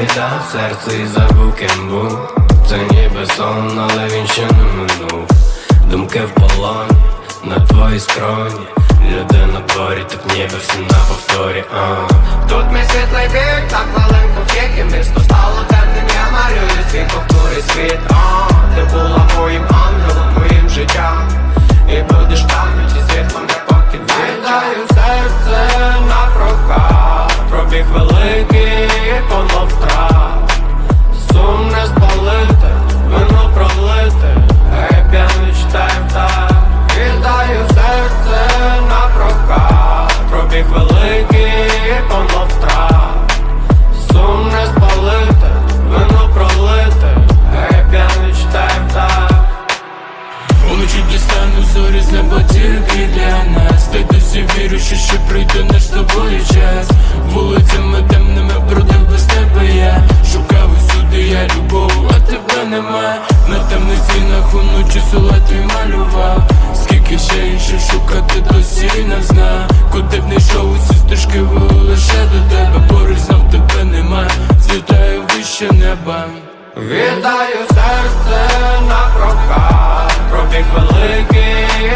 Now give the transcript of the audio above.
віддав серце і забув ким був. Це ніби сон, але він ще не минув. Думки в полоні, на твоїй скроні. Люди на дворі, так ніби всі на повторі а. Тут мій світлий бік, так хвилинку І місто нема. На темних стінах уночі силует твій малював. Скільки ще інше шукати досі не зна Куди б не йшов усі стежки вели лише до тебе. Поруч знов тебе нема. Злітаю вище неба. Віддаю серце на прокат Пробіг великий,